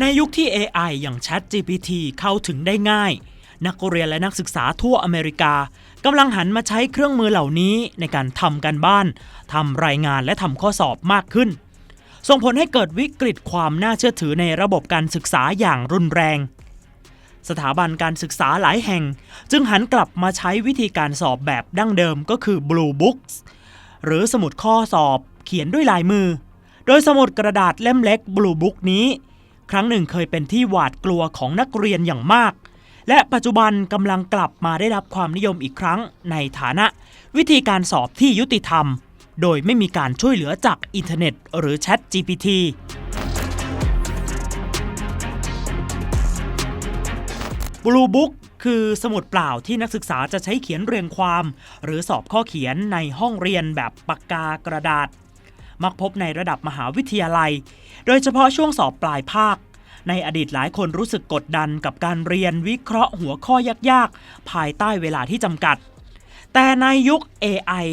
ในยุคที่ AI อย่าง ChatGPT เข้าถึงได้ง่าย นักเรียนและนักศึกษาทั่วอเมริกากำลังหันมาใช้เครื่องมือเหล่านี้ในการทำการบ้านทำรายงานและทำข้อสอบมากขึ้น ส่งผลให้เกิดวิกฤตความน่าเชื่อถือในระบบการศึกษาอย่างรุนแรง สถาบันการศึกษาหลายแห่ง จึงหันกลับมาใช้วิธีการสอบแบบดั้งเดิมก็คือ Blue Books หรือสมุดข้อสอบเขียนด้วยลายมือ โดยสมุดกระดาษเล่มเล็ก Blue Book นี้ ครั้งหนึ่งเคยเป็นที่หวาดกลัวของนักเรียนอย่างมาก และปัจจุบันกำลังกลับมาได้รับความนิยมอีกครั้งในฐานะ วิธีการสอบที่ยุติธรรม โดยไม่มีการช่วยเหลือจากอินเทอร์เน็ต หรือ Chat GPT Blue Book คือสมุดเปล่าที่นักศึกษาจะใช้เขียนเรียงความ หรือสอบข้อเขียนในห้องเรียนแบบปากกากระดาษ มักพบในระดับมหาวิทยาลัย โดยเฉพาะช่วงสอบปลายภาค ในอดีตหลายคนรู้สึกกดดันกับการเรียนวิเคราะห์หัวข้อยากๆ ภายใต้เวลาที่จำกัด แต่ในยุค AI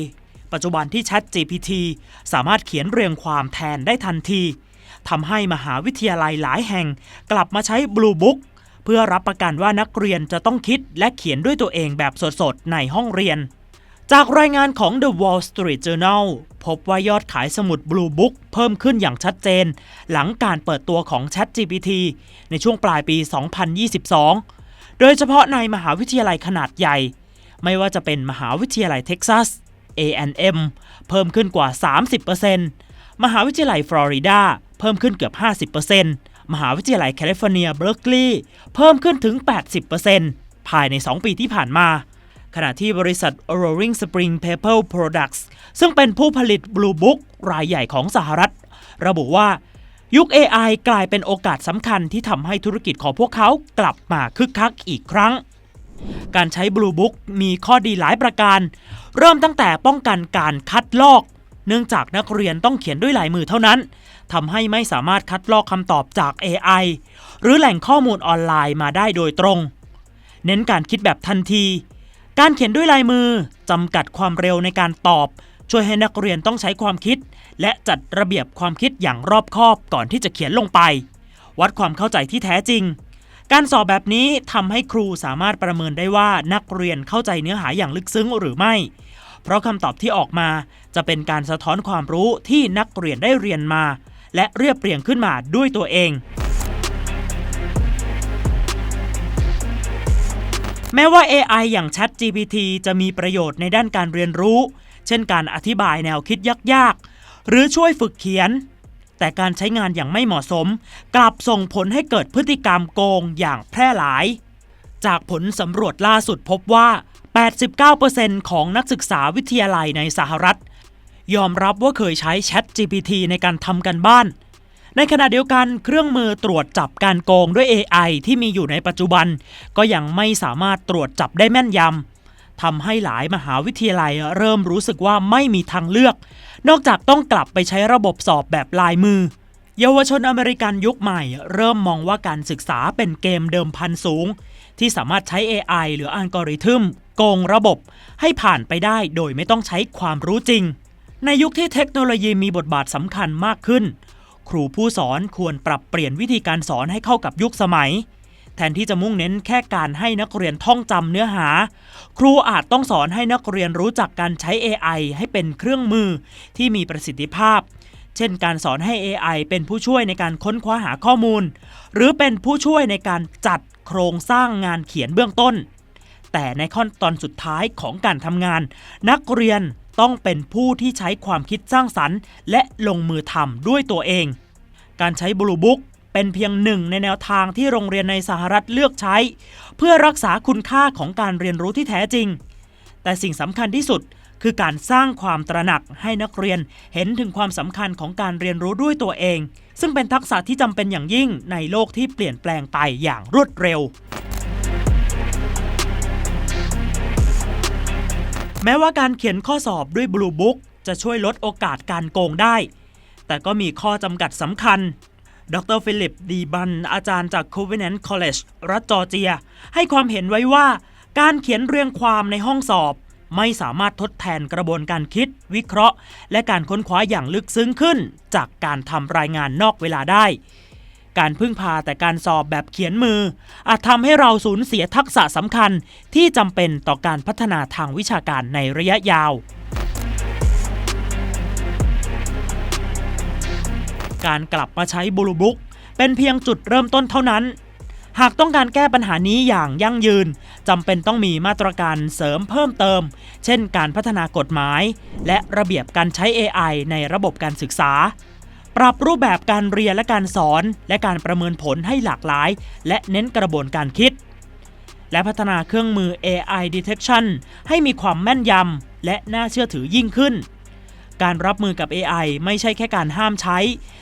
ปัจจุบันที่ Chat GPT สามารถเขียนเรียงความแทนได้ทันทีทำให้มหาวิทยาลัยหลายแห่ง กลับมาใช้ Blue Book เพื่อรับประกันว่านักเรียนจะต้องคิดและเขียนด้วยตัวเองแบบสดๆ ในห้องเรียน จากรายงานของ The Wall Street Journal พบว่ายอดขายสมุด Blue Book เพิ่มขึ้นอย่างชัดเจน หลังการเปิดตัวของ ChatGPT ในช่วงปลายปี 2022 โดยเฉพาะในมหาวิทยาลัยขนาดใหญ่ ไม่ว่าจะเป็นมหาวิทยาลัยเท็กซัส A&M เพิ่มขึ้นกว่า 30%มหาวิทยาลัยฟลอริดาเพิ่มขึ้นเกือบ 50%มหาวิทยาลัยแคลิฟอร์เนียเบอร์กลีย์เพิ่มขึ้นถึง 80%ภายใน 2 ปีที่ผ่านมา ขณะที่บริษัท Roaring Spring Paper Products ซึ่งเป็นผู้ผลิต Blue Book รายใหญ่ของสหรัฐ ระบุว่า ยุค AI กลายเป็นโอกาสสำคัญที่ทำให้ธุรกิจของพวกเขากลับมาคึกคักอีกครั้ง การใช้ Blue Book มีข้อดีหลายประการ เริ่มตั้งแต่ป้องกันการคัดลอก เนื่องจากนักเรียนต้องเขียนด้วยลายมือเท่านั้นทำให้ไม่สามารถคัดลอกคำตอบจาก AI หรือแหล่งข้อมูลออนไลน์มาได้โดยตรง เน้นการคิดแบบทันที การเขียนด้วยลายมือจำกัดความเร็วในการตอบ ช่วยให้นักเรียนต้องใช้ความคิด และจัดระเบียบความคิดอย่างรอบคอบก่อนที่จะเขียนลงไป วัดความเข้าใจที่แท้จริง การสอบแบบนี้ทำให้ครูสามารถประเมินได้ว่านักเรียนเข้าใจเนื้อหาอย่างลึกซึ้งหรือไม่ เพราะคำตอบที่ออกมาจะเป็นการสะท้อนความรู้ที่นักเรียนได้เรียนมา และเรียบเรียงขึ้นมาด้วยตัวเอง แม้ว่า AI อย่าง ChatGPT จะมีประโยชน์ในด้านการเรียนรู้ เช่นการอธิบายแนวคิดยากๆ หรือช่วยฝึกเขียน แต่การใช้งานอย่างไม่เหมาะสม กลับส่งผลให้เกิดพฤติกรรมโกงอย่างแพร่หลาย จากผลสำรวจล่าสุดพบว่า 89%ของนักศึกษาวิทยาลัยในสหรัฐ ยอมรับว่าเคยใช้ ChatGPT ในการทำกันบ้าน ในขณะเดียวกันเครื่องมือตรวจจับการโกงด้วย AI ที่มีอยู่ในปัจจุบัน ก็ยังไม่สามารถตรวจจับได้แม่นยำทำให้หลายมหาวิทยาลัยเริ่มรู้สึกว่าไม่มีทางเลือก นอกจากต้องกลับไปใช้ระบบสอบแบบลายมือ เยาวชนอเมริกันยุคใหม่ เริ่มมองว่าการศึกษาเป็นเกมเดิมพันสูง ที่สามารถใช้ AI หรืออัลกอริทึมโกงระบบ ให้ผ่านไปได้โดยไม่ต้องใช้ความรู้จริง ในยุคที่เทคโนโลยีมีบทบาทสำคัญมากขึ้น ครูผู้สอนควรปรับเปลี่ยนวิธีการสอนให้เข้ากับยุคสมัย แทนที่จะมุ่งเน้นแค่การให้นักเรียนท่องจำเนื้อหา ครูอาจต้องสอนให้นักเรียนรู้จักการใช้ AI ให้เป็นเครื่องมือที่มีประสิทธิภาพ เช่น การสอนให้ AI เป็นผู้ช่วยในการค้นคว้าหาข้อมูล หรือเป็นผู้ช่วยในการจัดโครงสร้างงานเขียนเบื้องต้นแต่ในขั้นตอนสุดท้ายของการทำงาน นักเรียน ต้องเป็นผู้ที่ใช้ความคิดสร้างสรรค์ และลงมือทำด้วยตัวเอง การใช้ Blue Book เป็นเพียงหนึ่งในแนวทางที่โรงเรียนในสหรัฐเลือกใช้ เพื่อรักษาคุณค่าของการเรียนรู้ที่แท้จริง แต่สิ่งสำคัญที่สุดคือการสร้างความตระหนักให้นักเรียนเห็นถึงความสำคัญของการเรียนรู้ด้วยตัวเอง ซึ่งเป็นทักษะที่จำเป็นอย่างยิ่งในโลกที่เปลี่ยนแปลงไปอย่างรวดเร็ว แม้ว่าการเขียนข้อสอบด้วย Blue Book จะช่วยลดโอกาสการโกงได้ แต่ก็มีข้อจำกัดสำคัญ ดรฟิลิป ดีบัน อาจารย์จาก Covenant College รัฐจอร์เจีย ให้ความเห็นไว้ว่า การเขียนเรียงความในห้องสอบ ไม่สามารถทดแทนกระบวนการคิด วิเคราะห์ และการค้นคว้าอย่างลึกซึ้งขึ้น จากการทำรายงานนอกเวลาได้ การพึ่งพาแต่การสอบแบบเขียนมือ อาจทำให้เราสูญเสียทักษะสำคัญที่จำเป็นต่อการพัฒนาทางวิชาการในระยะยาว การกลับมาใช้บลูบุ๊กเป็นเพียงจุดเริ่มต้นเท่านั้น หากต้องการแก้ปัญหานี้อย่างยั่งยืนจำเป็นต้องมีมาตรการเสริมเพิ่มเติม เช่น การพัฒนากฎหมาย และระเบียบการใช้ AI ในระบบการศึกษา ปรับรูปแบบการเรียนและการสอน และการประเมินผลให้หลากหลาย และเน้นกระบวนการคิด และพัฒนาเครื่องมือ AI detection ให้มีความแม่นยำและน่าเชื่อถือยิ่งขึ้น การรับมือกับ AI ไม่ใช่แค่การห้ามใช้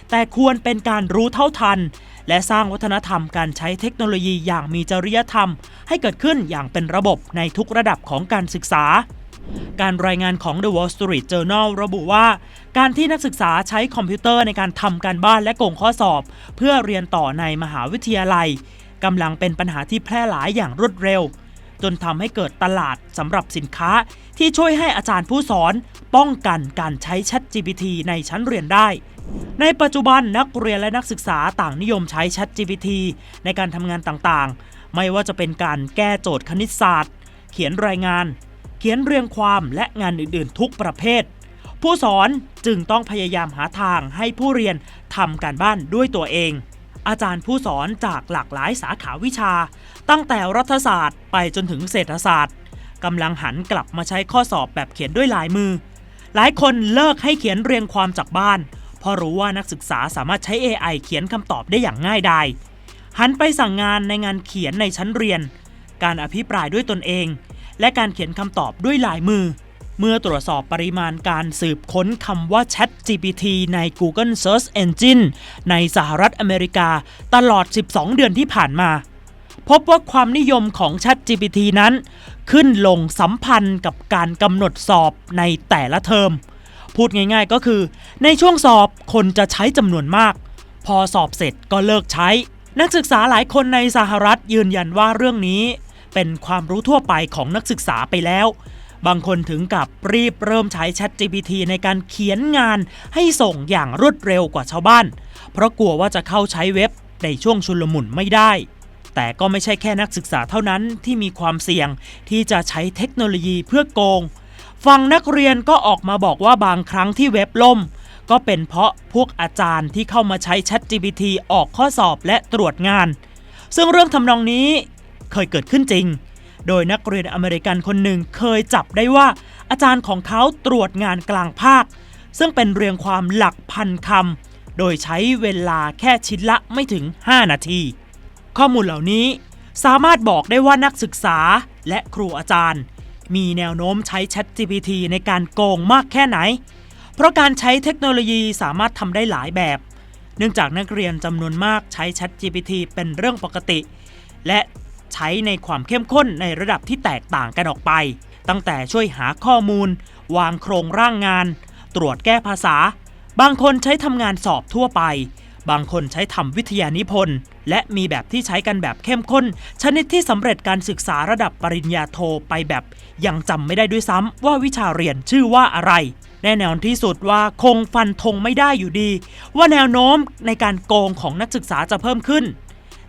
แต่ควรเป็นการรู้เท่าทัน และสร้างวัฒนธรรมการใช้เทคโนโลยีอย่างมีจริยธรรม ให้เกิดขึ้นอย่างเป็นระบบในทุกระดับของการศึกษา การรายงานของ The Wall Street Journal ระบุว่า การที่นักศึกษาใช้คอมพิวเตอร์ในการทำการบ้านและโกงข้อสอบ เพื่อเรียนต่อในมหาวิทยาลัยกำลังเป็นปัญหาที่แพร่หลายอย่างรวดเร็ว จนทำให้เกิดตลาดสำหรับสินค้าที่ช่วยให้อาจารย์ผู้สอน ป้องกันการใช้ ChatGPT ในชั้นเรียนได้ ในปัจจุบันนักเรียนและนักศึกษาต่างนิยมใช้ ChatGPT ในการทำงานต่างๆ ไม่ว่าจะเป็นการแก้โจทย์คณิตศาสตร์ เขียนรายงาน เขียนเรียงความและงานอื่นๆ ทุกประเภท ผู้สอนจึงต้องพยายามหาทางให้ผู้เรียนทำการบ้านด้วยตัวเอง อาจารย์ผู้สอนจากหลากหลายสาขาวิชา ตั้งแต่รัฐศาสตร์ไปจนถึงเศรษฐศาสตร์กำลังหันกลับมาใช้ข้อสอบแบบเขียนด้วยลายมือ หลายคนเลิกให้เขียนเรียงความจากบ้านเพราะรู้ว่านักศึกษาสามารถใช้ AI เขียนคำตอบได้อย่างง่ายดายหันไปสั่งงานในงานเขียนในชั้นเรียน การอภิปรายด้วยตนเอง และการเขียนคำตอบด้วยลายมือ เมื่อตรวจสอบปริมาณการสืบค้นคำว่า Chat GPT ใน Google Search Engine ในสหรัฐอเมริกาตลอด 12 เดือนที่ผ่านมา พบว่าความนิยมของ Chat GPT นั้น ขึ้นลงสัมพันธ์กับการกำหนดสอบในแต่ละเทอม พูดง่ายๆก็คือ ในช่วงสอบคนจะใช้จำนวนมาก พอสอบเสร็จก็เลิกใช้ นักศึกษาหลายคนในสหรัฐยืนยันว่าเรื่องนี้ เป็นความรู้ทั่วไปของนักศึกษาไปแล้ว บางคนถึงกับรีบเริ่มใช้ Chat GPT ในการเขียนงานให้ส่งอย่างรวดเร็วกว่าชาวบ้าน เพราะกลัวว่าจะเข้าใช้เว็บในช่วงชุลมุนไม่ได้ แต่ก็ไม่ใช่แค่นักศึกษาเท่านั้นที่มีความเสี่ยงที่จะใช้เทคโนโลยีเพื่อโกง ฝั่งนักเรียนก็ออกมาบอกว่าบางครั้งที่เว็บล่ม ก็เป็นเพราะพวกอาจารย์ที่เข้ามาใช้ ChatGPT ออกข้อสอบและตรวจงานซึ่งเรื่องทำนองนี้ เคยเกิดขึ้นจริง โดยนักเรียนอเมริกันคนหนึ่งเคยจับได้ว่า อาจารย์ของเขาตรวจงานกลางภาค ซึ่งเป็นเรียงความหลักพันคำโดยใช้เวลาแค่ชิ้นละไม่ถึง 5 นาที ข้อมูลเหล่านี้สามารถบอกได้ว่านักศึกษาและครูอาจารย์ มีแนวโน้มใช้ ChatGPT ในการโกงมากแค่ไหน เพราะการใช้เทคโนโลยีสามารถทำได้หลายแบบ เนื่องจากนักเรียนจำนวนมากใช้ ChatGPT เป็นเรื่องปกติ และ ใช้ในความเข้มข้นในระดับที่แตกต่างกันออกไป ตั้งแต่ช่วยหาข้อมูล วางโครงร่างงาน ตรวจแก้ภาษา บางคนใช้ทำงานสอบทั่วไป บางคนใช้ทำวิทยานิพนธ์ และมีแบบที่ใช้กันแบบเข้มข้น ชนิดที่สำเร็จการศึกษาระดับปริญญาโทไปแบบ ยังจำไม่ได้ด้วยซ้ำว่าวิชาเรียนชื่อว่าอะไรแน่นอนที่สุดว่าคงฟันธงไม่ได้อยู่ดี ว่าแนวโน้มในการโกงของนักศึกษาจะเพิ่มขึ้น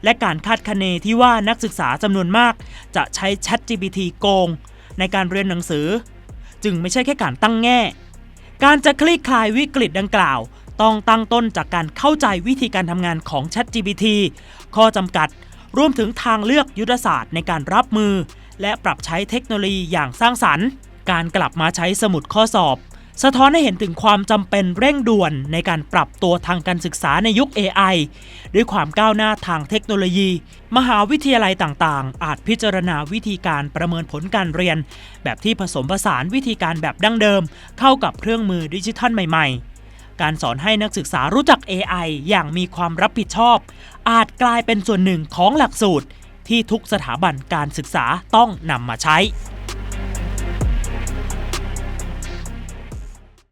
และการคาดคะเนที่ว่านักศึกษาจำนวนมาก จะใช้ ChatGPT โกง ในการเรียนหนังสือ จึงไม่ใช่แค่การตั้งแง่ การจะคลี่คลายวิกฤตดังกล่าว ต้องตั้งต้นจากการเข้าใจวิธีการทำงานของ ChatGPT ข้อจำกัดรวมถึงทางเลือกยุทธศาสตร์ในการรับมือ และปรับใช้เทคโนโลยีอย่างสร้างสรรค์ การกลับมาใช้สมุดข้อสอบ สะท้อนให้เห็นถึงความจำเป็นเร่งด่วนในการปรับตัวทางการศึกษาในยุค AI ด้วยความก้าวหน้าทางเทคโนโลยี มหาวิทยาลัยต่างๆ อาจพิจารณาวิธีการประเมินผลการเรียน แบบที่ผสมผสานวิธีการแบบดั้งเดิม เข้ากับเครื่องมือดิจิทัลใหม่ ๆการสอนให้นักศึกษารู้จัก AI อย่างมีความรับผิดชอบ อาจกลายเป็นส่วนหนึ่งของหลักสูตร ที่ทุกสถาบันการศึกษาต้องนำมาใช้